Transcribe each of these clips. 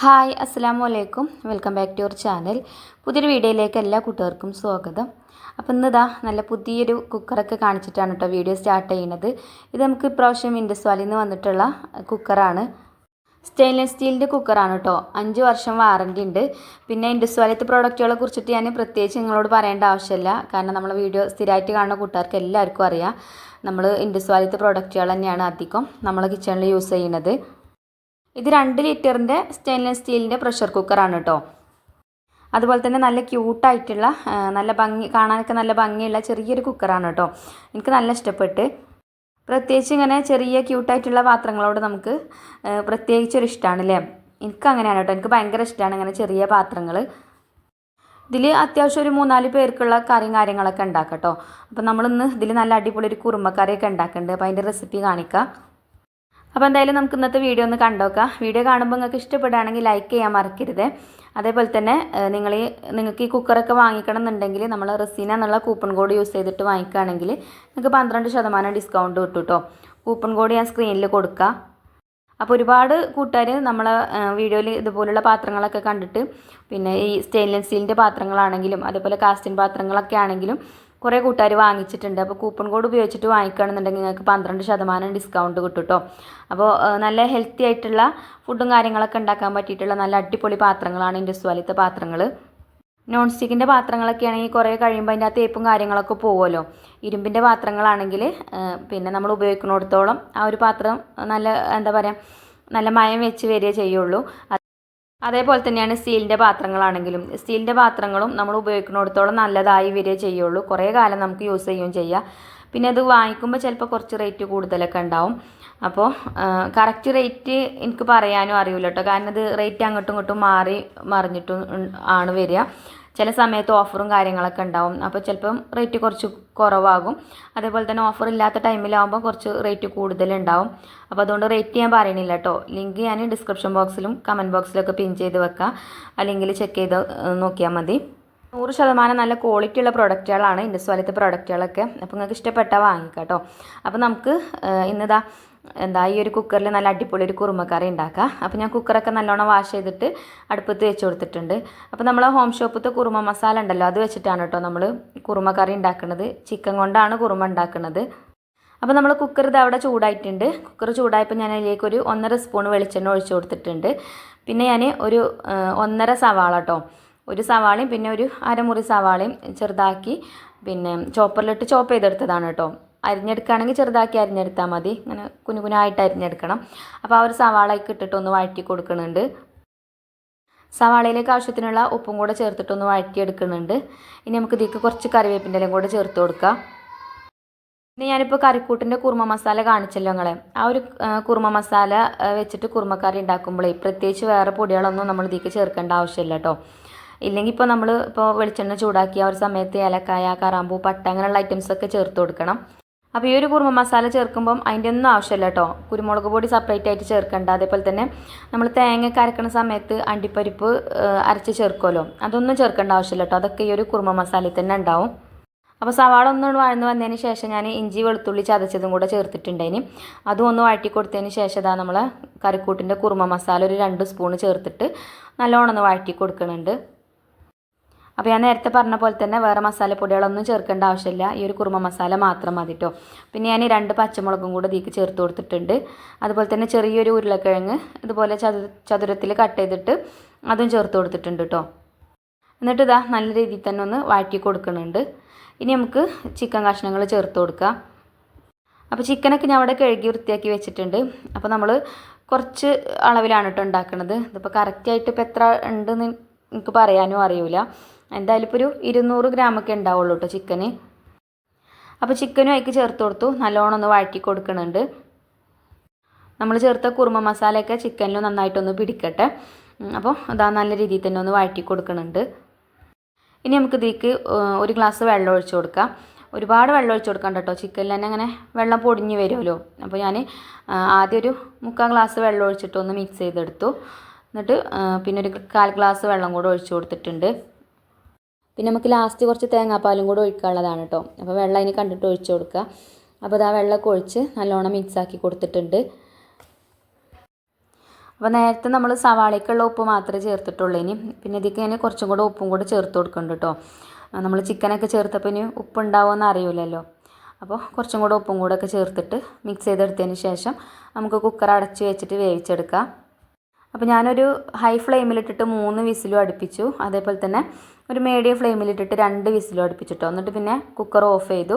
Hi അസ്സാം വലൈക്കും welcome back to your channel. പുതിയൊരു വീഡിയോയിലേക്ക് എല്ലാ കൂട്ടുകാർക്കും സ്വാഗതം. അപ്പം ഇന്നിതാ നല്ല പുതിയൊരു കുക്കറൊക്കെ കാണിച്ചിട്ടാണ് കേട്ടോ വീഡിയോ സ്റ്റാർട്ട് ചെയ്യുന്നത്. ഇത് നമുക്ക് ഇപ്രാവശ്യം ഇൻഡസ് വാലിയിൽ നിന്ന് വന്നിട്ടുള്ള കുക്കറാണ്. സ്റ്റെയിൻലെസ് സ്റ്റീലിന്റെ കുക്കറാണ് കേട്ടോ അഞ്ച് വർഷം വാറന്റി ഉണ്ട്. പിന്നെ ഇൻഡസ് വാലിയത്തെ പ്രോഡക്റ്റുകളെ കുറിച്ചിട്ട് ഞാൻ പ്രത്യേകിച്ച് നിങ്ങളോട് പറയേണ്ട ആവശ്യമില്ല. കാരണം നമ്മൾ വീഡിയോ സ്ഥിരമായിട്ട് കാണുന്ന കൂട്ടുകാർക്ക് എല്ലാവർക്കും അറിയാം. നമ്മൾ ഇൻഡസ് വാലിയത്തെ പ്രോഡക്റ്റുകൾ തന്നെയാണ് അധികം നമ്മൾ കിച്ചണിൽ യൂസ് ചെയ്യുന്നത്. ഇത് രണ്ട് ലിറ്ററിന്റെ സ്റ്റെയിൻലെസ് സ്റ്റീലിന്റെ പ്രഷർ കുക്കറാണ് കേട്ടോ. അതുപോലെ തന്നെ നല്ല ക്യൂട്ടായിട്ടുള്ള നല്ല ഭംഗി കാണാനൊക്കെ നല്ല ഭംഗിയുള്ള ചെറിയൊരു കുക്കറാണ് കേട്ടോ. എനിക്ക് നല്ല ഇഷ്ടപ്പെട്ട്. പ്രത്യേകിച്ച് ഇങ്ങനെ ചെറിയ ക്യൂട്ടായിട്ടുള്ള പാത്രങ്ങളോട് നമുക്ക് പ്രത്യേകിച്ചൊരു ഇഷ്ടമാണ് അല്ലേ എനിക്ക് അങ്ങനെയാണ് കേട്ടോ. എനിക്ക് ഭയങ്കര ഇഷ്ടമാണ് ഇങ്ങനെ ചെറിയ പാത്രങ്ങൾ ഇതിൽ അത്യാവശ്യം ഒരു മൂന്നാൽ പേർക്കുള്ള കറിയും കാര്യങ്ങളൊക്കെ ഉണ്ടാക്കാം കേട്ടോ. അപ്പോൾ നമ്മളിന്ന് ഇതിൽ നല്ല അടിപൊളി ഒരു കുറുമക്കറിയൊക്കെ ഉണ്ടാക്കുന്നുണ്ട് അപ്പോൾ അതിന്റെ റെസിപ്പി കാണിക്കാം. അപ്പോൾ എന്തായാലും നമുക്ക് ഇന്നത്തെ വീഡിയോ ഒന്ന് കണ്ടോക്കാം. വീഡിയോ കാണുമ്പോൾ നിങ്ങൾക്ക് ഇഷ്ടപ്പെടുകയാണെങ്കിൽ ലൈക്ക് ചെയ്യാൻ മറക്കരുത്. അതേപോലെ തന്നെ നിങ്ങൾ നിങ്ങൾക്ക് ഈ കുക്കറൊക്കെ വാങ്ങിക്കണം എന്നുണ്ടെങ്കിൽ നമ്മൾ റസീന എന്നുള്ള കൂപ്പൺ കോഡ് യൂസ് ചെയ്തിട്ട് വാങ്ങിക്കുകയാണെങ്കിൽ നിങ്ങൾക്ക് പന്ത്രണ്ട് ശതമാനം ഡിസ്കൗണ്ട് കിട്ടും കേട്ടോ കൂപ്പൺ കോഡ് ഞാൻ സ്ക്രീനിൽ കൊടുക്കുക അപ്പോൾ ഒരുപാട് കൂട്ടുകാർ നമ്മളെ വീഡിയോയിൽ ഇതുപോലുള്ള പാത്രങ്ങളൊക്കെ കണ്ടിട്ട് പിന്നെ ഈ സ്റ്റെയിൻലെസ് സ്റ്റീലിന്റെ പാത്രങ്ങളാണെങ്കിലും അതേപോലെ കാസ്റ്റിൻ പാത്രങ്ങളൊക്കെ ആണെങ്കിലും കുറേ കൂട്ടുകാർ വാങ്ങിച്ചിട്ടുണ്ട്. അപ്പോൾ കൂപ്പൺ കോഡ് ഉപയോഗിച്ചിട്ട് വാങ്ങിക്കുകയാണെന്നുണ്ടെങ്കിൽ നിങ്ങൾക്ക് പന്ത്രണ്ട് ശതമാനം ഡിസ്കൗണ്ട് കിട്ടും കേട്ടോ. അപ്പോൾ നല്ല ഹെൽത്തി ആയിട്ടുള്ള ഫുഡും കാര്യങ്ങളൊക്കെ ഉണ്ടാക്കാൻ പറ്റിയിട്ടുള്ള നല്ല അടിപൊളി പാത്രങ്ങളാണ് എന്റെ വാലിത്തെ പാത്രങ്ങൾ. നോൺ സ്റ്റിക്കിന്റെ പാത്രങ്ങളൊക്കെ ആണെങ്കിൽ കുറേ കഴിയുമ്പോൾ അതിന്റെ ആ തേപ്പും കാര്യങ്ങളൊക്കെ പോകുമല്ലോ ഇരുമ്പിന്റെ പാത്രങ്ങളാണെങ്കിൽ പിന്നെ നമ്മൾ ഉപയോഗിക്കുന്നിടത്തോളം ആ ഒരു പാത്രം നല്ല എന്താ പറയുക നല്ല മയം വെച്ച് വരികയേ ചെയ്യുള്ളൂ. അതേപോലെ തന്നെയാണ് സ്റ്റീലിന്റെ പാത്രങ്ങളാണെങ്കിലും. സ്റ്റീലിന്റെ പാത്രങ്ങളും നമ്മൾ ഉപയോഗിക്കുന്നിടത്തോളം നല്ലതായി വരികയേ ചെയ്യുള്ളൂ. കുറേ കാലം നമുക്ക് യൂസ് ചെയ്യുകയും ചെയ്യാം. പിന്നെ അത് വാങ്ങിക്കുമ്പോൾ ചിലപ്പോൾ കുറച്ച് റേറ്റ് കൂടുതലൊക്കെ ഉണ്ടാവും. അപ്പോൾ കറക്റ്റ് റേറ്റ് എനിക്ക് പറയാനും അറിയില്ല കേട്ടോ. കാരണം അത് റേറ്റ് അങ്ങോട്ടും ഇങ്ങോട്ടും മാറി മറിഞ്ഞിട്ടും ആണ് വരിക. ചില സമയത്ത് ഓഫറും കാര്യങ്ങളൊക്കെ ഉണ്ടാവും. അപ്പോൾ ചിലപ്പം റേറ്റ് കുറച്ച് കുറവാകും. അതേപോലെ തന്നെ ഓഫർ ഇല്ലാത്ത ടൈമിലാകുമ്പോൾ കുറച്ച് റേറ്റ് കൂടുതലുണ്ടാവും അപ്പോൾ അതുകൊണ്ട് റേറ്റ് ഞാൻ പറയണില്ല കേട്ടോ. ലിങ്ക് ഞാൻ ഡിസ്ക്രിപ്ഷൻ ബോക്സിലും കമന്റ് ബോക്സിലൊക്കെ പിൻ ചെയ്ത് വെക്കാം. അല്ലെങ്കിൽ ചെക്ക് ചെയ്ത് നോക്കിയാൽ മതി. നൂറ് ശതമാനം നല്ല ക്വാളിറ്റി ഉള്ള പ്രൊഡക്റ്റുകളാണ് ഇൻഡസ് വാലത്തെ പ്രൊഡക്റ്റുകളൊക്കെ അപ്പോൾ നിങ്ങൾക്ക് ഇഷ്ടപ്പെട്ട വാങ്ങിക്കാം കേട്ടോ. അപ്പോൾ നമുക്ക് ഇന്നിതാ എന്താ ഈ ഒരു കുക്കറിൽ നല്ല അടിപൊളി ഒരു കുറുമക്കറി ഉണ്ടാക്കാം അപ്പോൾ ഞാൻ കുക്കറൊക്കെ നല്ലോണം വാഷ് ചെയ്തിട്ട് അടുപ്പത്ത് വെച്ച് കൊടുത്തിട്ടുണ്ട്. അപ്പോൾ നമ്മൾ ഹോം ഷോപ്പത്തെ കുറുമ മസാല ഉണ്ടല്ലോ അത് വെച്ചിട്ടാണ് കേട്ടോ നമ്മൾ കുറുമക്കറി ഉണ്ടാക്കുന്നത് ചിക്കൻ കൊണ്ടാണ് കുറുമ ഉണ്ടാക്കുന്നത് അപ്പോൾ നമ്മൾ കുക്കർ ഇത് അവിടെ ചൂടായിട്ടുണ്ട്. കുക്കർ ചൂടായപ്പോൾ ഞാൻ അതിലേക്ക് ഒരു ഒന്നര സ്പൂൺ വെളിച്ചെണ്ണ ഒഴിച്ചു കൊടുത്തിട്ടുണ്ട്. പിന്നെ ഞാൻ ഒരു ഒന്നര സവാള കേട്ടോ ഒരു സവാളയും പിന്നെ ഒരു അരമുറി സവാളയും ചെറുതാക്കി പിന്നെ ചോപ്പറിലിട്ട് ചോപ്പ് ചെയ്തെടുത്തതാണ് കേട്ടോ അരിഞ്ഞെടുക്കുകയാണെങ്കിൽ ചെറുതാക്കി അരിഞ്ഞെടുത്താൽ മതി. ഇങ്ങനെ കുഞ്ഞു കുഞ്ഞായിട്ട് അരിഞ്ഞെടുക്കണം. അപ്പോൾ ആ ഒരു സവാളയ്ക്ക് ഇട്ടിട്ടൊന്ന് വഴറ്റി കൊടുക്കുന്നുണ്ട്. സവാളയിലേക്ക് ആവശ്യത്തിനുള്ള ഉപ്പും കൂടെ ചേർത്തിട്ടൊന്ന് വഴറ്റിയെടുക്കുന്നുണ്ട് ഇനി നമുക്ക് ഇതിലേക്ക് കുറച്ച് കറിവേപ്പിന്റെ ഇലയും കൂടെ ചേർത്ത് കൊടുക്കാം. പിന്നെ ഞാനിപ്പോൾ കറിക്കൂട്ടിന്റെ കുറുമ മസാല കാണിച്ചല്ലോ നിങ്ങളെ. ആ ഒരു കുറുമ മസാല വെച്ചിട്ട് കുറുമക്കറി ഉണ്ടാക്കുമ്പോഴേ പ്രത്യേകിച്ച് വേറെ പൊടികളൊന്നും നമ്മൾ ഇതിലേക്ക് ചേർക്കേണ്ട ആവശ്യമില്ല കേട്ടോ. ഇല്ലെങ്കിൽ ഇപ്പോൾ നമ്മൾ ഇപ്പോൾ വെളിച്ചെണ്ണ ചൂടാക്കിയ ഒരു സമയത്ത് ഏലക്കായ കറാമ്പൂ പട്ട അങ്ങനെയുള്ള ഐറ്റംസൊക്കെ ചേർത്ത് കൊടുക്കണം. അപ്പോൾ ഈ ഒരു കുറുമ മസാല ചേർക്കുമ്പം അതിന്റെ ഒന്നും ആവശ്യമില്ല കേട്ടോ കുരുമുളക് പൊടി സെപ്പറേറ്റ് ആയിട്ട് ചേർക്കേണ്ട. അതേപോലെ തന്നെ നമ്മൾ തേങ്ങ അരക്കുന്ന സമയത്ത് അണ്ടിപ്പരിപ്പ് അരച്ച് ചേർക്കുമല്ലോ അതൊന്നും ചേർക്കേണ്ട ആവശ്യമില്ല കേട്ടോ അതൊക്കെ ഈ ഒരു കുറുമ മസാലയിൽ തന്നെ ഉണ്ടാവും. അപ്പോൾ സവാള ഒന്നും വഴന്ന് വന്നതിന് ശേഷം ഞാൻ ഇഞ്ചി വെളുത്തുള്ളി ചതച്ചതും കൂടെ ചേർത്തിട്ടുണ്ടായിന്. അതും ഒന്ന് വഴറ്റി കൊടുത്തതിന് ശേഷം ഇതാ നമ്മൾ കറിക്കൂട്ടിന്റെ കുറുമ മസാല ഒരു രണ്ട് സ്പൂണ് ചേർത്തിട്ട് നല്ലോണം ഒന്ന് വഴറ്റി കൊടുക്കുന്നുണ്ട് അപ്പോൾ ഞാൻ നേരത്തെ പറഞ്ഞ പോലെ തന്നെ വേറെ മസാലപ്പൊടികളൊന്നും ചേർക്കേണ്ട ആവശ്യമില്ല. ഈ ഒരു കുറുമ മസാല മാത്രം മതി കേട്ടോ പിന്നെ ഞാൻ രണ്ട് പച്ചമുളകും കൂടെ ഇതിലേക്ക് ചേർത്ത് കൊടുത്തിട്ടുണ്ട്. അതുപോലെ തന്നെ ചെറിയൊരു ഉരുളക്കിഴങ്ങ് ഇതുപോലെ ചതു ചതുരത്തിൽ കട്ട് ചെയ്തിട്ട് അതും ചേർത്ത് കൊടുത്തിട്ടുണ്ട് കേട്ടോ എന്നിട്ട് ഇതാ നല്ല രീതിയിൽ തന്നെ ഒന്ന് വഴറ്റി കൊടുക്കുന്നുണ്ട്. ഇനി നമുക്ക് ചിക്കൻ കഷ്ണങ്ങൾ ചേർത്ത് കൊടുക്കാം. അപ്പോൾ ചിക്കനൊക്കെ ഞാൻ അവിടെ കഴുകി വൃത്തിയാക്കി വെച്ചിട്ടുണ്ട്. അപ്പോൾ നമ്മൾ കുറച്ച് അളവിലാണ് കേട്ടോ ഉണ്ടാക്കുന്നത് ഇതിപ്പോൾ കറക്റ്റായിട്ട് ഇപ്പോൾ എത്ര ഉണ്ടെന്ന് എനിക്ക് പറയാനും അറിയില്ല എന്തായാലും ഇപ്പോൾ ഒരു ഇരുന്നൂറ് ഗ്രാമൊക്കെ ഉണ്ടാവുള്ളൂ കേട്ടോ ചിക്കന്. അപ്പോൾ ചിക്കനും അതിക്ക് ചേർത്ത് കൊടുത്തു. നല്ലോണം ഒന്ന് വഴറ്റി കൊടുക്കുന്നുണ്ട് നമ്മൾ ചേർത്ത കുറുമ മസാലയൊക്കെ ചിക്കനിൽ നന്നായിട്ടൊന്ന് പിടിക്കട്ടെ. അപ്പോൾ അതാ നല്ല രീതിയിൽ തന്നെ ഒന്ന് വഴറ്റി കൊടുക്കുന്നുണ്ട് ഇനി നമുക്ക് ഇതിലേക്ക് ഒരു ഗ്ലാസ് വെള്ളം ഒഴിച്ചു കൊടുക്കാം. ഒരുപാട് വെള്ളം ഒഴിച്ചു കൊടുക്കണ്ട കേട്ടോ ചിക്കനിൽ തന്നെ അങ്ങനെ വെള്ളം പൊടിഞ്ഞ് വരുമല്ലോ. അപ്പോൾ ഞാൻ ആദ്യം ഒരു മുക്കാൽ ഗ്ലാസ് വെള്ളം ഒഴിച്ചിട്ട് ഒന്ന് മിക്സ് ചെയ്തെടുത്തു. എന്നിട്ട് പിന്നെ ഒരു കാൽ ഗ്ലാസ് വെള്ളം കൂടെ ഒഴിച്ചു കൊടുത്തിട്ടുണ്ട്. പിന്നെ നമുക്ക് ലാസ്റ്റ് കുറച്ച് തേങ്ങാപ്പാലും കൂടെ ഒഴിക്കാനുള്ളതാണ് കേട്ടോ അപ്പോൾ വെള്ളം അതിന് കണ്ടിട്ട് ഒഴിച്ചു കൊടുക്കുക അപ്പോൾ ഇതാ വെള്ളമൊക്കെ ഒഴിച്ച് നല്ലോണം മിക്സാക്കി കൊടുത്തിട്ടുണ്ട്. അപ്പോൾ നേരത്തെ നമ്മൾ സവാളയ്ക്കുള്ള ഉപ്പ് മാത്രമേ ചേർത്തിട്ടുള്ളൂ ഇനി. പിന്നെ ഇതിലേക്ക് ഞാൻ കുറച്ചും കൂടെ ഉപ്പും കൂടെ ചേർത്ത് കൊടുക്കുന്നുണ്ട് കേട്ടോ നമ്മൾ ചിക്കനൊക്കെ ചേർത്തപ്പോൾ ഇനി ഉപ്പുണ്ടാവുമെന്ന് അറിയില്ലല്ലോ അപ്പോൾ കുറച്ചും കൂടെ ഉപ്പും കൂടെ ഒക്കെ ചേർത്തിട്ട് മിക്സ് ചെയ്തെടുത്തതിന് ശേഷം നമുക്ക് കുക്കർ അടച്ച് വെച്ചിട്ട് വേവിച്ചെടുക്കാം. അപ്പോൾ ഞാനൊരു ഹൈ ഫ്ലെയിമിലിട്ടിട്ട് മൂന്ന് വിസിലും അടുപ്പിച്ചു. അതേപോലെ തന്നെ ഒരു മീഡിയം ഫ്ലെയിമിലിട്ടിട്ട് രണ്ട് വിസിലും അടുപ്പിച്ചിട്ടോ. എന്നിട്ട് പിന്നെ കുക്കർ ഓഫ് ചെയ്തു.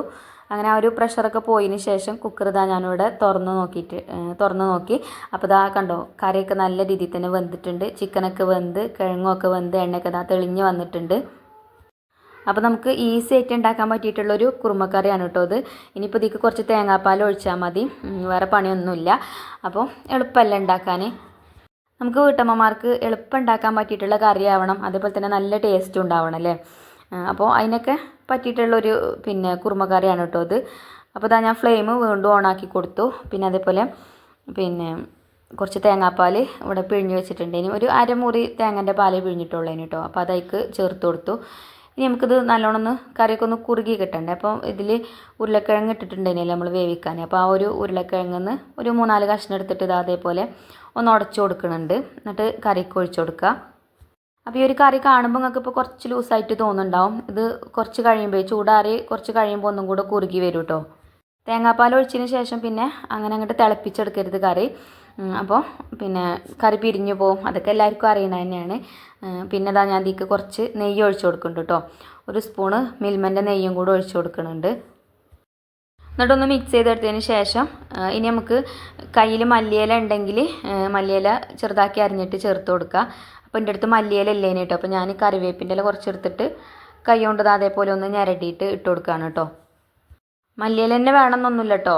അങ്ങനെ ആ ഒരു പ്രഷറൊക്കെ പോയതിന് ശേഷം കുക്കർ ഇതാ ഞാനിവിടെ തുറന്ന് നോക്കിയിട്ട് തുറന്ന് നോക്കി. അപ്പോൾ ഇതാ കണ്ടോ കറിയൊക്കെ നല്ല രീതിയിൽ തന്നെ വെന്തിട്ടുണ്ട്. ചിക്കനൊക്കെ വെന്ത് കിഴങ്ങൊക്കെ വെന്ത് എണ്ണയൊക്കെ ഇതാ തെളിഞ്ഞ് വന്നിട്ടുണ്ട്. അപ്പോൾ നമുക്ക് ഈസി ആയിട്ട് ഉണ്ടാക്കാൻ പറ്റിയിട്ടുള്ളൊരു കുറുമക്കറിയാണ് കേട്ടോ അത് ഇനിയിപ്പോൾ ഇതിക്ക് കുറച്ച് തേങ്ങാപ്പാൽ ഒഴിച്ചാൽ മതി. വേറെ പണിയൊന്നുമില്ല. അപ്പോൾ എളുപ്പമല്ല ഉണ്ടാക്കാൻ നമുക്ക് വീട്ടമ്മമാർക്ക് എളുപ്പം ഉണ്ടാക്കാൻ പറ്റിയിട്ടുള്ള കറി ആവണം അതേപോലെ തന്നെ നല്ല ടേസ്റ്റും ഉണ്ടാവണം അല്ലേ? അപ്പോൾ അതിനൊക്കെ പറ്റിയിട്ടുള്ളൊരു പിന്നെ കുറുമക്കറിയാണ് കേട്ടോ അത് അപ്പോൾ ഇതാ ഞാൻ ഫ്ലെയിം വീണ്ടും ഓണാക്കി കൊടുത്തു. പിന്നെ അതേപോലെ പിന്നെ കുറച്ച് തേങ്ങാപ്പാൽ ഇവിടെ പിഴിഞ്ഞ് വെച്ചിട്ടുണ്ട് ഇനി ഒരു അരമുറി തേങ്ങന്റെ പാൽ പിഴിഞ്ഞിട്ടുള്ളതിന് കേട്ടോ. അപ്പോൾ അതേക്ക് ചേർത്ത് കൊടുത്തു. ഇനി നമുക്കിത് നല്ലോണം ഒന്ന് കറിയൊക്കെ ഒന്ന് കുറുകി കിട്ടണ്ടേ? അപ്പോൾ ഇതിൽ ഉരുളക്കിഴങ്ങ് ഇട്ടിട്ടുണ്ടായിരുന്നില്ല നമ്മൾ വേവിക്കാൻ അപ്പോൾ ആ ഒരു ഉരുളക്കിഴങ്ങെന്ന് ഒരു മൂന്നാൽ കഷ്ണം എടുത്തിട്ട് ഇത് അതേപോലെ ഒന്ന് ഉടച്ചു കൊടുക്കുന്നുണ്ട്. എന്നിട്ട് കറിക്ക് ഒഴിച്ചു കൊടുക്കുക. അപ്പോൾ ഈ ഒരു കറി കാണുമ്പോൾ നിങ്ങൾക്ക് ഇപ്പോൾ കുറച്ച് ലൂസായിട്ട് തോന്നുന്നുണ്ടാവും. ഇത് കുറച്ച് കഴിയുമ്പോൾ ചൂടാറി കുറച്ച് കഴിയുമ്പോൾ ഒന്നും കൂടെ കുറുകി വരും കേട്ടോ തേങ്ങാപ്പാൽ ഒഴിച്ചതിന് ശേഷം പിന്നെ അങ്ങനെ അങ്ങോട്ട് തിളപ്പിച്ചെടുക്കരുത് കറി. അപ്പോൾ പിന്നെ കറി പിരിഞ്ഞു പോകും അതൊക്കെ എല്ലാവർക്കും അറിയണ തന്നെയാണ്. പിന്നെ ഇതാ ഞാൻ ഇതിക്ക് കുറച്ച് നെയ്യ് ഒഴിച്ചു കൊടുക്കുന്നുണ്ട് കേട്ടോ. ഒരു സ്പൂണ് മിൽമന്റെ നെയ്യും കൂടെ ഒഴിച്ചു കൊടുക്കുന്നുണ്ട്. എന്നിട്ടൊന്ന് മിക്സ് ചെയ്തെടുത്തതിന് ശേഷം ഇനി നമുക്ക് കയ്യിൽ മല്ലിയില ഉണ്ടെങ്കിൽ മല്ലിയില ചെറുതാക്കി അരിഞ്ഞിട്ട് ചേർത്ത് കൊടുക്കുക. അപ്പോൾ എന്റെ അടുത്ത് മല്ലിയില ഇല്ലേനെ കേട്ടോ. അപ്പോൾ ഞാൻ കറിവേപ്പിന്റെ ഇല കുറച്ചെടുത്തിട്ട് കൈ കൊണ്ട് അതേപോലെ ഒന്ന് ഞരടിയിട്ട് ഇട്ട് കൊടുക്കുകയാണ് കേട്ടോ. മല്ലിയില തന്നെ വേണമെന്നൊന്നുമില്ല കേട്ടോ.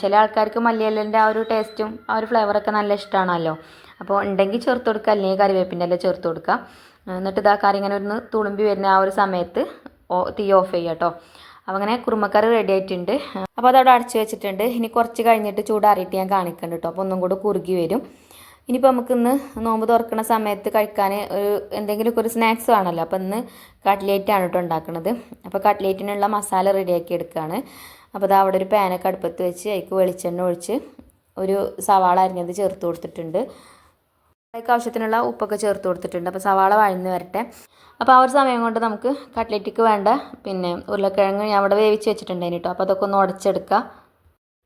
ചില ആൾക്കാർക്ക് മല്ലിയിലന്റെ ആ ഒരു ടേസ്റ്റും ആ ഒരു ഫ്ലേവറൊക്കെ നല്ല ഇഷ്ടമാണല്ലോ. അപ്പോൾ ഉണ്ടെങ്കിൽ ചേർത്ത് കൊടുക്കുക അല്ലെങ്കിൽ കറിവേപ്പിന്റെ അല്ലെങ്കിൽ ചേർത്ത് കൊടുക്കുക. എന്നിട്ട് ഇതാ കറി ഇങ്ങനെ ഒന്ന് തുളുമ്പി വരുന്ന ആ ഒരു സമയത്ത് തീ ഓഫ് ചെയ്യുക കേട്ടോ. അപ്പോൾ അങ്ങനെ കുറുമക്കറി റെഡി ആയിട്ടുണ്ട്. അപ്പോൾ അതവിടെ അടച്ചു വെച്ചിട്ടുണ്ട്. ഇനി കുറച്ച് കഴിഞ്ഞിട്ട് ചൂടാറിയിട്ട് ഞാൻ കാണിക്കുന്നുണ്ട് കേട്ടോ. അപ്പോൾ ഒന്നും കൂടെ കുറുകി വരും. ഇനിയിപ്പോൾ നമുക്കിന്ന് നോമ്പ് തുറക്കുന്ന സമയത്ത് കഴിക്കാൻ ഒരു എന്തെങ്കിലുമൊക്കെ ഒരു സ്നാക്സ് വേണമല്ലോ. അപ്പോൾ ഇന്ന് കട്ട്ലേറ്റാണ് കേട്ടോ ഉണ്ടാക്കുന്നത് അപ്പോൾ കട്ട്ലേറ്റിനുള്ള മസാല റെഡിയാക്കി എടുക്കുകയാണ്. അപ്പോൾ അത് അവിടെ ഒരു പാനൊക്കെ അടുപ്പത്ത് വെച്ച് അതിക്ക് വെളിച്ചെണ്ണ ഒഴിച്ച് ഒരു സവാള അരിഞ്ഞത് ചേർത്ത് കൊടുത്തിട്ടുണ്ട്. അതിലേക്ക് ആവശ്യത്തിനുള്ള ഉപ്പൊക്കെ ചേർത്ത് കൊടുത്തിട്ടുണ്ട്. അപ്പോൾ സവാള വഴന്ന് വരട്ടെ. അപ്പോൾ ആ ഒരു സമയം കൊണ്ട് നമുക്ക് കട്ട്ലറ്റിക്ക് വേണ്ട പിന്നെ ഉരുളക്കിഴങ്ങ് ഞാൻ അവിടെ വേവിച്ച് വെച്ചിട്ടുണ്ടായിരുന്നു കേട്ടോ അപ്പോൾ അതൊക്കെ ഒന്ന് ഉടച്ചെടുക്കുക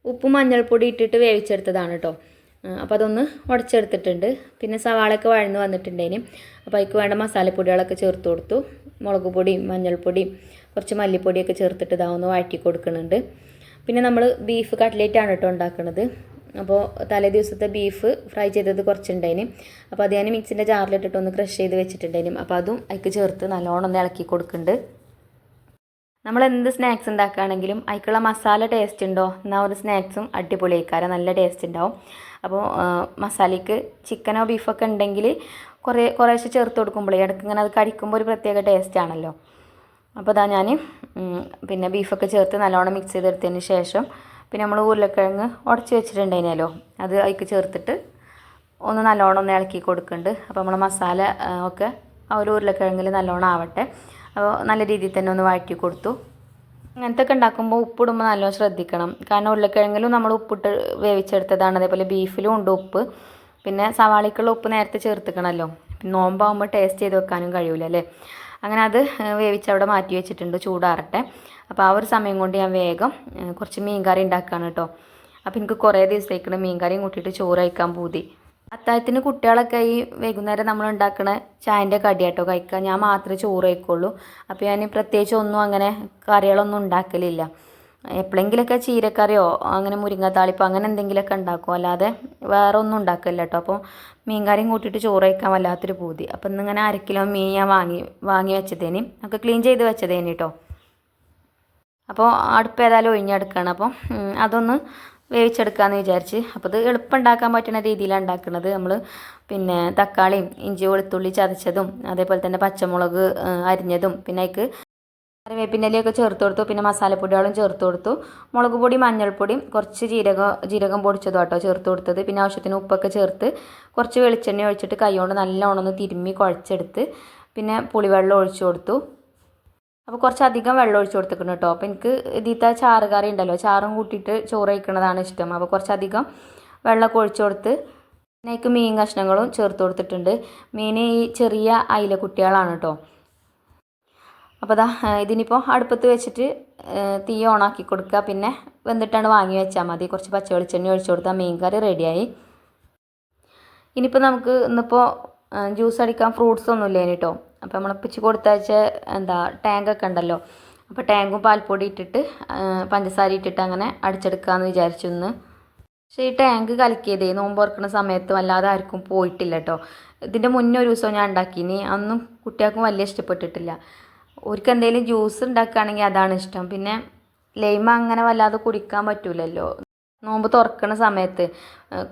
ഉപ്പും മഞ്ഞൾപ്പൊടി ഇട്ടിട്ട് വേവിച്ചെടുത്തതാണ് കേട്ടോ അപ്പോൾ അതൊന്ന് ഉടച്ചെടുത്തിട്ടുണ്ട്. പിന്നെ സവാളയൊക്കെ വഴന്ന് വന്നിട്ടുണ്ടേനും അപ്പോൾ അതിക്ക് വേണ്ട മസാലപ്പൊടികളൊക്കെ ചേർത്ത് കൊടുത്തു. മുളക് പൊടിയും മഞ്ഞൾപ്പൊടിയും കുറച്ച് മല്ലിപ്പൊടിയൊക്കെ ചേർത്തിട്ട് ഇതാ ഒന്ന് വഴറ്റി കൊടുക്കുന്നുണ്ട്. പിന്നെ നമ്മൾ ബീഫ് കട്ട്ലേറ്റാണ് കേട്ടോ ഉണ്ടാക്കുന്നത് അപ്പോൾ തലേ ദിവസത്തെ ബീഫ് ഫ്രൈ ചെയ്തത് കുറച്ചുണ്ടായിന് അപ്പോൾ അത് ഞാൻ മിക്സിന്റെ ജാറിലിട്ടിട്ട് ഒന്ന് ക്രഷ് ചെയ്ത് വെച്ചിട്ടുണ്ടായിരുന്നു അപ്പോൾ അതും അതിക്ക് ചേർത്ത് നല്ലോണം ഒന്ന് ഇളക്കി കൊടുക്കുന്നുണ്ട്. നമ്മൾ എന്ത് സ്നാക്സ് ഉണ്ടാക്കുകയാണെങ്കിലും അതിക്കുള്ള മസാല ടേസ്റ്റ് ഉണ്ടോ? എന്നാൽ ഒരു സ്നാക്സും അടിപൊളിയായിക്കാരം. നല്ല ടേസ്റ്റ് ഉണ്ടാവും. അപ്പോൾ മസാലയ്ക്ക് ചിക്കനോ ബീഫൊക്കെ ഉണ്ടെങ്കിൽ കുറേ കുറേശ്ശെ ചേർത്ത് കൊടുക്കുമ്പോൾ ഇടയ്ക്ക് ഇങ്ങനെ അത് കടിക്കുമ്പോൾ ഒരു പ്രത്യേക ടേസ്റ്റ് ആണല്ലോ. അപ്പോൾ അതാ ഞാൻ പിന്നെ ബീഫൊക്കെ ചേർത്ത് നല്ലോണം മിക്സ് ചെയ്തെടുത്തതിന് ശേഷം പിന്നെ നമ്മൾ ഉരുളക്കിഴങ്ങ് ഉടച്ച് വെച്ചിട്ടുണ്ടായിരുന്നല്ലോ അത് അതിക്ക് ചേർത്തിട്ട് ഒന്ന് നല്ലോണം ഒന്ന് ഇളക്കി കൊടുക്കുന്നുണ്ട്. അപ്പോൾ നമ്മൾ മസാല ഒക്കെ ആ ഒരു ഉരുളക്കിഴങ്ങിൽ നല്ലോണം ആവട്ടെ. അപ്പോൾ നല്ല രീതിയിൽ തന്നെ ഒന്ന് വഴറ്റി കൊടുത്തു. അങ്ങനത്തെ ഒക്കെ ഉണ്ടാക്കുമ്പോൾ ഉപ്പിടുമ്പോൾ നല്ലോണം ശ്രദ്ധിക്കണം. കാരണം ഉരുളക്കിഴങ്ങിലും നമ്മൾ ഉപ്പിട്ട് വേവിച്ചെടുത്തതാണ്. അതേപോലെ ബീഫിലും ഉണ്ട് ഉപ്പ്. പിന്നെ സവാളിക്കുള്ള ഉപ്പ് നേരത്തെ ചേർത്തിക്കണമല്ലോ നോമ്പാകുമ്പോൾ ടേസ്റ്റ് ചെയ്ത് വെക്കാനും കഴിയൂല അല്ലേ? അങ്ങനെ അത് വേവിച്ച് അവിടെ മാറ്റി വെച്ചിട്ടുണ്ട് ചൂടാറട്ടെ. അപ്പോൾ ആ ഒരു സമയം കൊണ്ട് ഞാൻ വേഗം കുറച്ച് മീൻകറി ഉണ്ടാക്കുകയാണ് കേട്ടോ അപ്പോൾ എനിക്ക് കുറേ ദിവസത്തേക്കാണ് മീൻ കറിയും കൂട്ടിയിട്ട് ചോറ് കഴിക്കാൻ പൂതി. അത്താഴത്തിന് കുട്ടികളൊക്കെ ഈ വൈകുന്നേരം നമ്മൾ ഉണ്ടാക്കുന്ന ചായന്റെ കടിയാട്ടോ കഴിക്കുക. ഞാൻ മാത്രമേ ചോറ് കഴിക്കുള്ളൂ. അപ്പോൾ ഞാൻ പ്രത്യേകിച്ച് ഒന്നും അങ്ങനെ കറികളൊന്നും ഉണ്ടാക്കലില്ല. എപ്പോഴെങ്കിലൊക്കെ ചീരക്കറിയോ അങ്ങനെ മുരിങ്ങത്താളിപ്പോ അങ്ങനെ എന്തെങ്കിലുമൊക്കെ ഉണ്ടാക്കും. അല്ലാതെ വേറെ ഒന്നും ഉണ്ടാക്കില്ല കേട്ടോ അപ്പോൾ മീൻ കറിയും കൂട്ടിയിട്ട് ചോറ് കഴിക്കാൻ വല്ലാത്തൊരു പൂതി. അപ്പോൾ ഇന്നിങ്ങനെ അര കിലോ മീൻ ഞാൻ വാങ്ങി വാങ്ങി വെച്ചതേനി. ഒക്കെ ക്ലീൻ ചെയ്ത് വെച്ചതേനി കേട്ടോ അപ്പോൾ അടുപ്പ് ഏതായാലും ഒഴിഞ്ഞെടുക്കുകയാണ് അപ്പോൾ അതൊന്ന് വേവിച്ചെടുക്കാമെന്ന് വിചാരിച്ച്. അപ്പോൾ ഇത് എളുപ്പം ഉണ്ടാക്കാൻ പറ്റുന്ന രീതിയിലാണ് ഉണ്ടാക്കുന്നത് നമ്മൾ പിന്നെ തക്കാളിയും ഇഞ്ചി വെളുത്തുള്ളി ചതച്ചതും അതേപോലെ തന്നെ പച്ചമുളക് അരിഞ്ഞതും പിന്നെ കറിവേപ്പിന്റെ ഇലയൊക്കെ ചേർത്ത് കൊടുത്തു. പിന്നെ മസാലപ്പൊടികളും ചേർത്ത് കൊടുത്തു. മുളക് പൊടി മഞ്ഞൾപ്പൊടിയും കുറച്ച് ജീരക ജീരകം പൊടിച്ചതും കേട്ടോ ചേർത്ത് കൊടുത്തത്. പിന്നെ ആവശ്യത്തിന് ഉപ്പൊക്കെ ചേർത്ത് കുറച്ച് വെളിച്ചെണ്ണ ഒഴിച്ചിട്ട് കൈകൊണ്ട് നല്ലോണം ഒന്ന് തിരുമ്മി കുഴച്ചെടുത്ത് പിന്നെ പുളിവെള്ളം ഒഴിച്ചു കൊടുത്തു. അപ്പോൾ കുറച്ചധികം വെള്ളം ഒഴിച്ചു കൊടുത്തിട്ടുണ്ട് കേട്ടോ. അപ്പോൾ എനിക്ക് ഇതിത്തെ ചാറ് കറി ഉണ്ടല്ലോ ചാറും കൂട്ടിയിട്ട് ചോറ് കഴിക്കുന്നതാണ് ഇഷ്ടം. അപ്പോൾ കുറച്ചധികം വെള്ളമൊക്കെ ഒഴിച്ചു കൊടുത്ത് അതിലേക്ക് മീൻ കഷ്ണങ്ങളും ചേർത്ത് കൊടുത്തിട്ടുണ്ട്. മീൻ ഈ ചെറിയ അയില കുട്ടികളാണ് കേട്ടോ. അപ്പോൾ ദാ ഇതിനിപ്പോൾ അടുപ്പത്ത് വെച്ചിട്ട് തീ ഓണാക്കി കൊടുക്കുക പിന്നെ വെന്തിട്ടാണ് വാങ്ങി വെച്ചാൽ മതി. കുറച്ച് പച്ച വെളിച്ചെണ്ണ ഒഴിച്ചു കൊടുത്താൽ മീൻ കറി റെഡിയായി. ഇനിയിപ്പോൾ നമുക്ക് ഇന്നിപ്പോൾ ജ്യൂസ് അടിക്കാൻ ഫ്രൂട്ട്സ് ഒന്നും ഇല്ലേ കേട്ടോ അപ്പോൾ നമ്മൾ പിച്ച് കൊടുത്തയച്ച എന്താ ടാങ്കൊക്കെ ഉണ്ടല്ലോ. അപ്പോൾ ടാങ്കും പാൽപ്പൊടി ഇട്ടിട്ട് പഞ്ചസാര ഇട്ടിട്ട് അങ്ങനെ അടിച്ചെടുക്കാമെന്ന് വിചാരിച്ചു ഇന്ന്. പക്ഷേ ഈ ടാങ്ക് കലക്കിയതേ നോമ്പ് ഓർക്കുന്ന സമയത്ത് വല്ലാതെ ആർക്കും പോയിട്ടില്ല കേട്ടോ ഇതിന്റെ മുന്നേ ഒരു ദിവസം ഞാൻ ഉണ്ടാക്കിനി. അന്നും കുട്ടികൾക്കും വലിയ ഇഷ്ടപ്പെട്ടിട്ടില്ല. അവർക്ക് എന്തെങ്കിലും ജ്യൂസ് ഉണ്ടാക്കുകയാണെങ്കിൽ അതാണ് ഇഷ്ടം. പിന്നെ ലൈമ അങ്ങനെ വല്ലാതെ കുടിക്കാൻ പറ്റൂലല്ലോ. നോമ്പ് തുറക്കണ സമയത്ത്.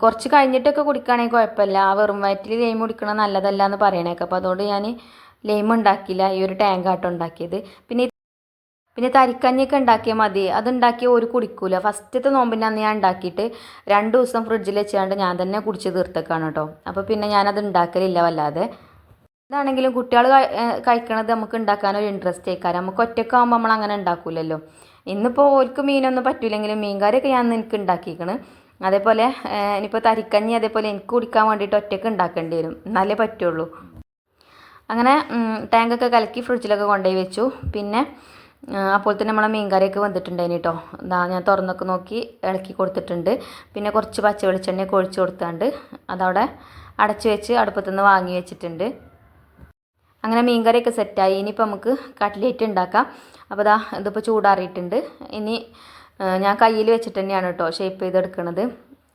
കുറച്ച് കഴിഞ്ഞിട്ടൊക്കെ കുടിക്കുകയാണെങ്കിൽ കുഴപ്പമില്ല ആ വെറും വയറ്റിൽ ലൈം കുടിക്കണത് നല്ലതല്ല എന്ന് പറയണേക്കാം. അപ്പോൾ അതുകൊണ്ട് ഞാൻ ലൈം ഉണ്ടാക്കിയില്ല ഈ ഒരു ടാങ്ക് ആട്ടോ ഉണ്ടാക്കിയത് പിന്നെ പിന്നെ തരിക്കഞ്ഞൊക്കെ ഉണ്ടാക്കിയാൽ മതി. അതുണ്ടാക്കി ഒരു കുടിക്കൂല. ഫസ്റ്റത്തെ നോമ്പിന്റെ അന്ന് ഞാൻ ഉണ്ടാക്കിയിട്ട് രണ്ട് ദിവസം ഫ്രിഡ്ജിൽ വെച്ചാണ്ട് ഞാൻ തന്നെ കുടിച്ച് തീർത്തേക്കാണ് കേട്ടോ അപ്പോൾ പിന്നെ ഞാനത് ഉണ്ടാക്കലില്ല വല്ലാതെ. ഇതാണെങ്കിലും കുട്ടികൾ കഴിക്കണത് നമുക്ക് ഉണ്ടാക്കാനൊരു ഇൻട്രസ്റ്റ് ആയിക്കാരം. നമുക്ക് ഒറ്റക്കാകുമ്പോൾ നമ്മൾ അങ്ങനെ ഉണ്ടാക്കൂലല്ലോ. ഇന്നിപ്പോൾ ഓർക്ക് മീനൊന്നും പറ്റൂലെങ്കിലും മീൻകറിയൊക്കെ ഞാൻ എനിക്ക് ഉണ്ടാക്കിയിരിക്കണ് അതേപോലെ ഇനിയിപ്പോൾ തരിക്കഞ്ഞി അതേപോലെ എനിക്ക് കുടിക്കാൻ വേണ്ടിയിട്ട് ഒറ്റയ്ക്ക് ഉണ്ടാക്കേണ്ടി വരും. എന്നാലേ പറ്റുള്ളൂ. അങ്ങനെ ടാങ്കൊക്കെ കലക്കി ഫ്രിഡ്ജിലൊക്കെ കൊണ്ടുപോയി വെച്ചു. പിന്നെ അപ്പോൾ തന്നെ നമ്മളെ മീൻകറിയൊക്കെ വന്നിട്ടുണ്ടായിന് കേട്ടോ എന്താ ഞാൻ തുറന്നൊക്കെ നോക്കി ഇളക്കി കൊടുത്തിട്ടുണ്ട്. പിന്നെ കുറച്ച് പച്ച വെളിച്ചെണ്ണയൊക്കെ ഒഴിച്ച് കൊടുത്താണ്ട് അതവിടെ അടച്ചു വെച്ച് അടുപ്പത്തുനിന്ന് വാങ്ങി വെച്ചിട്ടുണ്ട്. അങ്ങനെ മീൻകറിയൊക്കെ സെറ്റായി ഇനിയിപ്പോൾ നമുക്ക് കട്ട്ലേറ്റ് ഉണ്ടാക്കാം. അപ്പോൾ ദാ ഇതിപ്പോൾ ചൂടാറിയിട്ടുണ്ട്. ഇനി ഞാൻ കയ്യിൽ വെച്ചിട്ട് തന്നെയാണ് കേട്ടോ ഷേപ്പ് ചെയ്തെടുക്കുന്നത്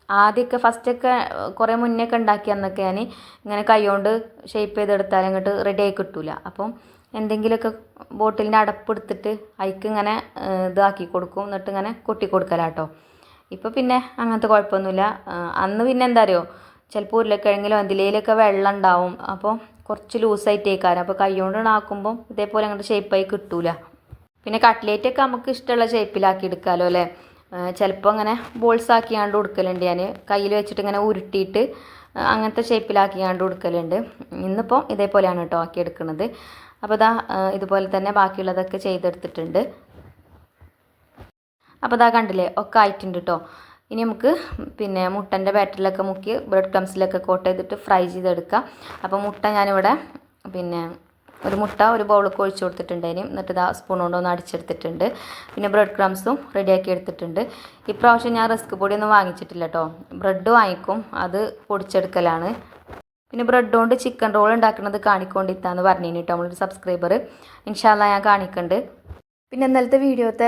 ആദ്യമൊക്കെ ഫസ്റ്റൊക്കെ കുറേ മുന്നേ ഒക്കെ ഉണ്ടാക്കി അന്നൊക്കെ ഞാൻ ഇങ്ങനെ കൈകൊണ്ട് ഷേപ്പ് ചെയ്തെടുത്താൽ അങ്ങോട്ട് റെഡി ആയി കിട്ടൂല. അപ്പം എന്തെങ്കിലുമൊക്കെ ബോട്ടിലിന്റെ അടപ്പെടുത്തിട്ട് അതിക്ക് ഇങ്ങനെ ഇതാക്കി കൊടുക്കും. എന്നിട്ട് ഇങ്ങനെ കൊട്ടി കൊടുക്കലാട്ടോ ഇപ്പോൾ പിന്നെ അങ്ങനത്തെ കുഴപ്പമൊന്നുമില്ല. അന്ന് പിന്നെ എന്താ അറിയോ? ചിലപ്പോൾ ഉരുളക്കിഴങ്ങിലോ എന്തിലേലൊക്കെ വെള്ളം ഉണ്ടാവും. അപ്പോൾ കുറച്ച് ലൂസായിട്ടേക്കാരം. അപ്പോൾ കൈ കൊണ്ട് ആക്കുമ്പോൾ ഇതേപോലെ അങ്ങോട്ട് ഷേപ്പായി കിട്ടൂല. പിന്നെ കട്ട്ലേറ്റൊക്കെ നമുക്ക് ഇഷ്ടമുള്ള ഷേപ്പിലാക്കി എടുക്കാമല്ലോ അല്ലേ? ചിലപ്പോൾ അങ്ങനെ ബോൾസ് ആക്കിയാണ്ട് കൊടുക്കലുണ്ട് ഞാൻ കയ്യിൽ വെച്ചിട്ട് ഇങ്ങനെ ഉരുട്ടിയിട്ട് അങ്ങനത്തെ ഷേപ്പിലാക്കിയാണ്ട് കൊടുക്കലുണ്ട്. ഇന്നിപ്പോൾ ഇതേപോലെയാണ് കേട്ടോ ആക്കി എടുക്കുന്നത് അപ്പോൾ ഇതാ ഇതുപോലെ തന്നെ ബാക്കിയുള്ളതൊക്കെ ചെയ്തെടുത്തിട്ടുണ്ട്. അപ്പോൾ ഇതാ കണ്ടില്ലേ? ഒക്കെ ആയിട്ടുണ്ട് കേട്ടോ ഇനി നമുക്ക് പിന്നെ മുട്ടന്റെ ബാറ്ററിലൊക്കെ മുക്കി ബ്രെഡ് ക്രംസിലൊക്കെ കോട്ട് ചെയ്തിട്ട് ഫ്രൈ ചെയ്തെടുക്കാം. അപ്പോൾ മുട്ട ഞാനിവിടെ പിന്നെ ഒരു മുട്ട ഒരു ബൗളൊക്കെ ഒഴിച്ചു കൊടുത്തിട്ടുണ്ടായിരുന്നു എന്നിട്ട് ഇതാ സ്പൂൺ കൊണ്ടൊന്ന് അടിച്ചെടുത്തിട്ടുണ്ട്. പിന്നെ ബ്രെഡ് ക്രംസും റെഡിയാക്കി എടുത്തിട്ടുണ്ട്. ഇപ്രാവശ്യം ഞാൻ റിസ്ക് പൊടിയൊന്നും വാങ്ങിച്ചിട്ടില്ല കേട്ടോ ബ്രെഡ് വാങ്ങിക്കും. അത് പൊടിച്ചെടുക്കലാണ്. പിന്നെ ബ്രെഡ് കൊണ്ട് ചിക്കൻ റോൾ ഉണ്ടാക്കുന്നത് കാണിക്കൊണ്ടിത്താന്ന് പറഞ്ഞു കേട്ടോ നമ്മളൊരു സബ്സ്ക്രൈബർ ഇൻഷാല്ല ഞാൻ കാണിക്കുന്നുണ്ട് പിന്നെ ഇന്നലത്തെ വീഡിയോത്തെ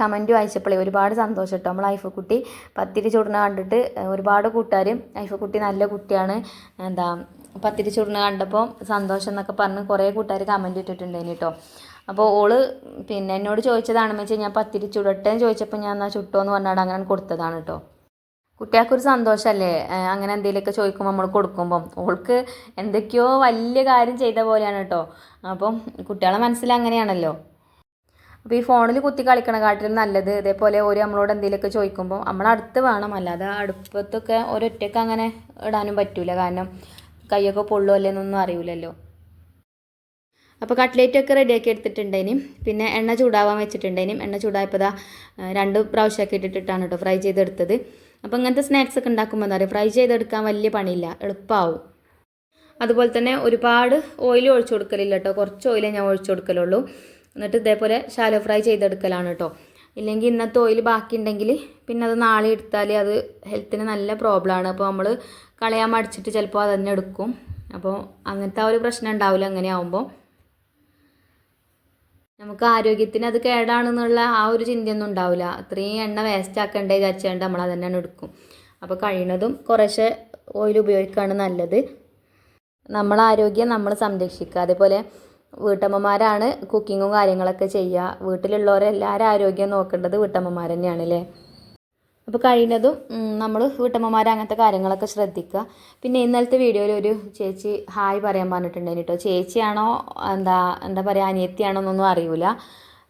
കമന്റ് വായിച്ചപ്പോഴേ ഒരുപാട് സന്തോഷം കേട്ടോ നമ്മൾ ഐഫക്കുട്ടി പത്തിരി ചുടുന്ന കണ്ടിട്ട് ഒരുപാട് കൂട്ടുകാരും ഐഫക്കുട്ടി നല്ല കുട്ടിയാണ്. എന്താ പത്തിരി ചുടുന്ന കണ്ടപ്പോൾ സന്തോഷം എന്നൊക്കെ പറഞ്ഞ് കുറേ കൂട്ടുകാർ കമന്റ് ഇട്ടിട്ടുണ്ടായിന് കേട്ടോ അപ്പോൾ ഓൾ പിന്നെ എന്നോട് ചോദിച്ചതാണെന്ന് വെച്ചാൽ ഞാൻ പത്തിരി ചുടട്ടെ എന്ന് ചോദിച്ചപ്പോൾ ഞാൻ എന്നാൽ ചുട്ടോ എന്ന് പറഞ്ഞാൽ അങ്ങനെ കൊടുത്തതാണ് കേട്ടോ കുട്ടികൾക്കൊരു സന്തോഷമല്ലേ അങ്ങനെ എന്തെങ്കിലുമൊക്കെ ചോദിക്കുമ്പോൾ നമ്മൾ കൊടുക്കുമ്പം. ഓൾക്ക് എന്തൊക്കെയോ വലിയ കാര്യം ചെയ്ത പോലെയാണ് കേട്ടോ അപ്പം കുട്ടികളെ മനസ്സിൽ അങ്ങനെയാണല്ലോ. അപ്പോൾ ഈ ഫോണിൽ കുത്തി കളിക്കണ കാട്ടിലും നല്ലത്. ഇതേപോലെ ഒരു നമ്മളോട് എന്തെങ്കിലുമൊക്കെ ചോദിക്കുമ്പോൾ നമ്മളടുത്ത് വേണം. അല്ലാതെ അടുപ്പത്തൊക്കെ ഒരൊറ്റയ്ക്ക് അങ്ങനെ ഇടാനും പറ്റൂല. കാരണം കൈയൊക്കെ പൊള്ളുമല്ലേ എന്നൊന്നും അറിയില്ലല്ലോ അപ്പോൾ കട്ട്ലേറ്റൊക്കെ റെഡിയാക്കി എടുത്തിട്ടുണ്ടേനും. പിന്നെ എണ്ണ ചൂടാവാൻ വെച്ചിട്ടുണ്ടേനും. എണ്ണ ചൂടായപ്പോൾ ദാ രണ്ട് പ്രാവശ്യമൊക്കെ ഇട്ടിട്ടാണ് കേട്ടോ ഫ്രൈ ചെയ്തെടുത്തത്. അപ്പോൾ ഇങ്ങനത്തെ സ്നാക്സ് ഒക്കെ ഉണ്ടാക്കുമ്പോൾ എന്താ പറയുക ഫ്രൈ ചെയ്തെടുക്കാൻ വലിയ പണിയില്ല. എളുപ്പമാവും അതുപോലെ തന്നെ ഒരുപാട് ഓയിൽ ഒഴിച്ചു കൊടുക്കലില്ല കേട്ടോ കുറച്ച് ഓയിലേ ഞാൻ ഒഴിച്ചു കൊടുക്കലുള്ളൂ. എന്നിട്ട് ഇതേപോലെ ഷാലോ ഫ്രൈ ചെയ്തെടുക്കലാണ് കേട്ടോ ഇല്ലെങ്കിൽ ഇന്നത്തെ ഓയിൽ ബാക്കി ഉണ്ടെങ്കിൽ പിന്നെ അത് നാളെ എടുത്താൽ അത് ഹെൽത്തിന് നല്ല പ്രോബ്ലമാണ് അപ്പോൾ നമ്മൾ കളയാൻ മടിച്ചിട്ട് ചിലപ്പോൾ അത് തന്നെ എടുക്കും. അപ്പോൾ അങ്ങനത്തെ ആ ഒരു പ്രശ്നം ഉണ്ടാവില്ല അങ്ങനെ ആവുമ്പോൾ നമുക്ക് ആരോഗ്യത്തിന് അത് കേടാണെന്നുള്ള ആ ഒരു ചിന്തയൊന്നും ഉണ്ടാവില്ല അത്രയും എണ്ണ വേസ്റ്റ് ആക്കണ്ടേ വിചാരിച്ചുകൊണ്ട് നമ്മൾ അത് തന്നെ എടുക്കും. അപ്പോൾ കഴിയുന്നതും കുറേശ്ശെ ഓയിൽ ഉപയോഗിക്കുകയാണ് നല്ലത്. നമ്മളാരോഗ്യം നമ്മൾ സംരക്ഷിക്കുക. അതേപോലെ വീട്ടമ്മമാരാണ് കുക്കിങ്ങും കാര്യങ്ങളൊക്കെ ചെയ്യുക. വീട്ടിലുള്ളവരെല്ലാവരും ആരോഗ്യം നോക്കേണ്ടത് വീട്ടമ്മമാർ തന്നെയാണ് അല്ലേ അപ്പോൾ കഴിയുന്നതും നമ്മൾ വീട്ടമ്മമാർ അങ്ങനത്തെ കാര്യങ്ങളൊക്കെ ശ്രദ്ധിക്കുക. പിന്നെ ഇന്നലത്തെ വീഡിയോയിൽ ഒരു ചേച്ചി ഹായ് പറയാൻ പറഞ്ഞിട്ടുണ്ടായിരുന്നു കേട്ടോ. ചേച്ചിയാണോ എന്താ എന്താ പറയുക അനിയത്തിയാണോ എന്നൊന്നും അറിയില്ല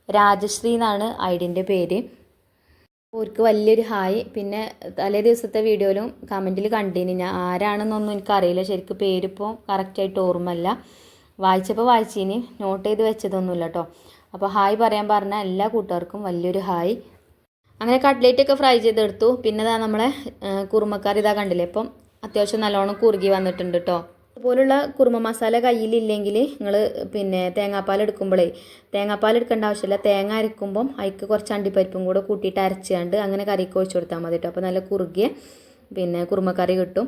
രാജശ്രീ എന്നാണ് ഐഡിന്റെ പേര്. അവർക്ക് വലിയൊരു ഹായ്. പിന്നെ തലേ ദിവസത്തെ വീഡിയോയിലും കമന്റിൽ കണ്ടിന്. ഞാൻ ആരാണെന്നൊന്നും എനിക്കറിയില്ല. ശരിക്കും പേരിപ്പോൾ കറക്റ്റായിട്ട് ഓർമ്മല്ല വായിച്ചപ്പോൾ വായിച്ചിനി. നോട്ട് ചെയ്ത് വെച്ചതൊന്നുമില്ല കേട്ടോ അപ്പോൾ ഹായ് പറയാൻ പറഞ്ഞ എല്ലാ കൂട്ടുകാർക്കും വലിയൊരു ഹായ് അങ്ങനെ കട്ട്ലേറ്റ് ഒക്കെ ഫ്രൈ ചെയ്തെടുത്തു. പിന്നെ ഇതാ നമ്മളെ കുറുമക്കാർ ഇതാ കണ്ടില്ലേ? ഇപ്പം അത്യാവശ്യം നല്ലോണം കുറുകി വന്നിട്ടുണ്ട് കേട്ടോ അതുപോലുള്ള കുറുമ മസാല കയ്യിലില്ലെങ്കിൽ നിങ്ങൾ പിന്നെ തേങ്ങാപ്പാൽ എടുക്കുമ്പോഴേ തേങ്ങാപ്പാൽ എടുക്കേണ്ട ആവശ്യമില്ല. തേങ്ങ അരക്കുമ്പം അതിക്ക് കുറച്ച് അണ്ടിപ്പരിപ്പും കൂടെ കൂട്ടിയിട്ട് അരച്ചുകൊണ്ട് അങ്ങനെ കറിക്ക് ഒഴിച്ചു കൊടുത്താൽ മതി കേട്ടോ അപ്പോൾ നല്ല കുറുകിയ പിന്നെ കുറുമക്കറി കിട്ടും.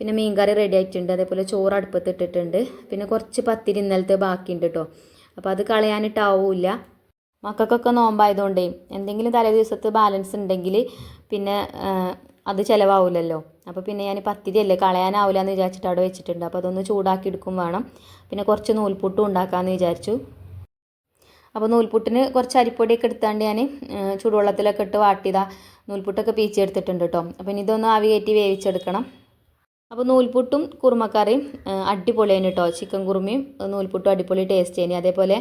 പിന്നെ മീൻകറി റെഡി ആയിട്ടുണ്ട്. അതേപോലെ ചോറ് അടുപ്പത്ത് ഇട്ടിട്ടുണ്ട്. പിന്നെ കുറച്ച് പത്തിരി ഇന്നലത്തെ ബാക്കിയുണ്ട് കേട്ടോ അപ്പോൾ അത് കളയാനിട്ടാവില്ല. മക്കൾക്കൊക്കെ നോമ്പായതുകൊണ്ടേ എന്തെങ്കിലും തലേ ദിവസത്ത് ബാലൻസ് ഉണ്ടെങ്കിൽ പിന്നെ അത് ചിലവാവില്ലല്ലോ അപ്പോൾ പിന്നെ ഞാൻ പത്തിരി അല്ലേ കളയാനാവില്ല എന്ന് വിചാരിച്ചിട്ട് അവിടെ വെച്ചിട്ടുണ്ട്. അപ്പോൾ അതൊന്ന് ചൂടാക്കി എടുക്കും വേണം. പിന്നെ കുറച്ച് നൂൽപുട്ടും ഉണ്ടാക്കാമെന്ന് വിചാരിച്ചു. അപ്പോൾ നൂൽപുട്ടിന് കുറച്ച് അരിപ്പൊടിയൊക്കെ എടുത്താണ്ട് ഞാൻ ചൂടുവെള്ളത്തിലൊക്കെ ഇട്ട് വാട്ടിയതാ. നൂൽപുട്ടൊക്കെ പീച്ചെടുത്തിട്ടുണ്ട് കേട്ടോ അപ്പോൾ ഇനി ഇതൊന്ന് ആവി കയറ്റി വേവിച്ചെടുക്കണം. അപ്പോൾ നൂൽപുട്ടും കുറുമക്കറിയും അടിപൊളിയാണ് കേട്ടോ ചിക്കൻ കുറുമയും നൂൽപുട്ടും അടിപൊളി ടേസ്റ്റ് ചെയ്യുന്നത് അതേപോലെ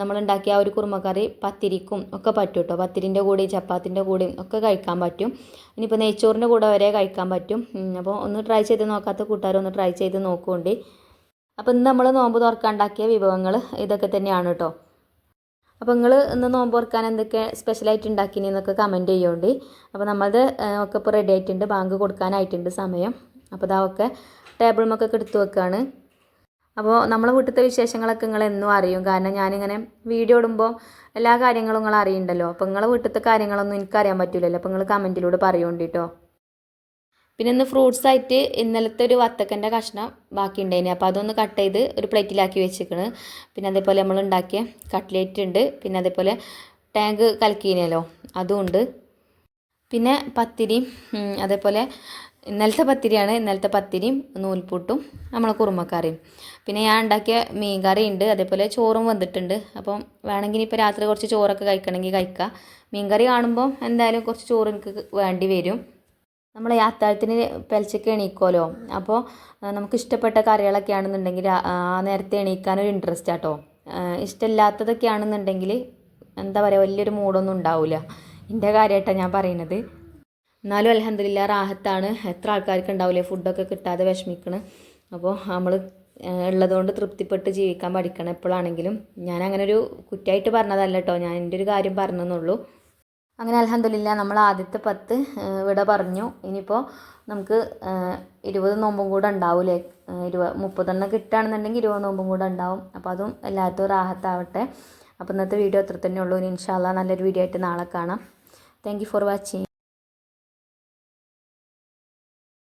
നമ്മൾ ഉണ്ടാക്കിയ ആ ഒരു കുറുമക്കറി പത്തിരിക്കും ഒക്കെ പറ്റും കേട്ടോ പത്തിരിന്റെ കൂടെയും ചപ്പാത്തിന്റെ കൂടെയും ഒക്കെ കഴിക്കാൻ പറ്റും. ഇനിയിപ്പോൾ നെയ്ച്ചോറിന്റെ കൂടെ വരെ കഴിക്കാൻ പറ്റും. അപ്പോൾ ഒന്ന് ട്രൈ ചെയ്ത് നോക്കാത്ത കൂട്ടുകാരൊന്ന് ട്രൈ ചെയ്ത് നോക്കുകൊണ്ട് അപ്പോൾ ഇന്ന് നമ്മൾ നോമ്പ് തുറക്കാണ്ടാക്കിയ വിഭവങ്ങൾ ഇതൊക്കെ തന്നെയാണ് കേട്ടോ അപ്പോൾ നിങ്ങൾ ഇന്ന് നോമ്പ് തുറക്കാൻ എന്തൊക്കെ സ്പെഷ്യലായിട്ട് ഉണ്ടാക്കിനി എന്നൊക്കെ കമന്റ് ചെയ്യുന്നുണ്ട് അപ്പോൾ നമ്മളത് ഒക്കെ ഇപ്പോൾ റെഡി ആയിട്ടുണ്ട്. ബാങ്ക് കൊടുക്കാനായിട്ടുണ്ട് സമയം. അപ്പോൾ ഇതാ ഒക്കെ ടേബിളുമൊക്കെ എടുത്തു വെക്കുകയാണ് അപ്പോൾ നമ്മളെ വീട്ടിലത്തെ വിശേഷങ്ങളൊക്കെ നിങ്ങൾ എന്നും അറിയും. കാരണം ഞാനിങ്ങനെ വീഡിയോ ഇടുമ്പോൾ എല്ലാ കാര്യങ്ങളും നിങ്ങൾ അറിയണ്ടല്ലോ. അപ്പോൾ നിങ്ങളെ വീട്ടിലത്തെ കാര്യങ്ങളൊന്നും എനിക്കറിയാൻ പറ്റില്ലല്ലോ അപ്പോൾ നിങ്ങൾ കമന്റിലൂടെ പറയുന്നുണ്ട് കേട്ടോ പിന്നെ ഇന്ന് ഫ്രൂട്ട്സ് ആയിട്ട് ഇന്നലത്തെ ഒരു വത്തക്കന്റെ കഷ്ണം ബാക്കി ഉണ്ടായിന് അപ്പോൾ അതൊന്ന് കട്ട് ചെയ്ത് ഒരു പ്ലേറ്റിലാക്കി വെച്ചിരിക്കണ് പിന്നെ അതേപോലെ നമ്മൾ ഉണ്ടാക്കിയ കട്ട്ലേറ്റ് ഉണ്ട് പിന്നെ അതേപോലെ ടാങ്ക് കലക്കീനല്ലോ. അതും ഉണ്ട് പിന്നെ പത്തിരി അതേപോലെ ഇന്നലത്തെ പത്തിരിയാണ്. ഇന്നലത്തെ പത്തിരിയും നൂൽപുട്ടും നമ്മളെ കുറുമക്കറിയും. പിന്നെ ഞാൻ ഉണ്ടാക്കിയ മീൻ കറി ഉണ്ട് അതേപോലെ ചോറും വന്നിട്ടുണ്ട്. അപ്പം വേണമെങ്കിൽ ഇപ്പോൾ രാത്രി കുറച്ച് ചോറൊക്കെ കഴിക്കണമെങ്കിൽ കഴിക്കാം. മീൻ കറി കാണുമ്പോൾ എന്തായാലും കുറച്ച് ചോറ് എനിക്ക് വേണ്ടി വരും. നമ്മൾ അത്താഴത്തിന് പെലച്ചക്ക് എണീക്കുമല്ലോ അപ്പോൾ നമുക്ക് ഇഷ്ടപ്പെട്ട കറികളൊക്കെ ആണെന്നുണ്ടെങ്കിൽ ആ നേരത്തെ എണീക്കാനൊരു ഇൻട്രസ്റ്റ് ആട്ടോ. ഇഷ്ടമില്ലാത്തതൊക്കെ ആണെന്നുണ്ടെങ്കിൽ എന്താ പറയുക വലിയൊരു മൂഡൊന്നും ഉണ്ടാവില്ല എന്റെ കാര്യമായിട്ടാണ് ഞാൻ പറയുന്നത്. എന്നാലും അലഹമില്ല റാഹത്താണ്. എത്ര ആൾക്കാർക്ക് ഉണ്ടാവില്ലേ ഫുഡൊക്കെ കിട്ടാതെ വിഷമിക്കണ്. അപ്പോൾ നമ്മൾ ഉള്ളതുകൊണ്ട് തൃപ്തിപ്പെട്ട് ജീവിക്കാൻ പഠിക്കണം എപ്പോഴാണെങ്കിലും. ഞാൻ അങ്ങനെ ഒരു കുറ്റമായിട്ട് പറഞ്ഞതല്ല കേട്ടോ ഞാൻ എന്റെ ഒരു കാര്യം പറഞ്ഞെന്നുള്ളൂ. അങ്ങനെ അലഹമില്ല നമ്മൾ ആദ്യത്തെ പത്ത് ഇവിടെ പറഞ്ഞു. ഇനിയിപ്പോൾ നമുക്ക് ഇരുപത് നോമ്പും കൂടെ ഉണ്ടാവില്ലേ ഇരുപത് മുപ്പതെണ്ണം കിട്ടുകയാണെന്നുണ്ടെങ്കിൽ ഇരുപത് നോമ്പും കൂടെ ഉണ്ടാവും. അപ്പോൾ അതും എല്ലാത്തും റാഹത്താവട്ടെ. അപ്പോൾ ഇന്നത്തെ വീഡിയോ അത്ര തന്നെ ഉള്ളൂ. ഇനി ഇൻഷാല്ല നല്ലൊരു വീഡിയോ ആയിട്ട് നാളെ കാണാം. Thank for watching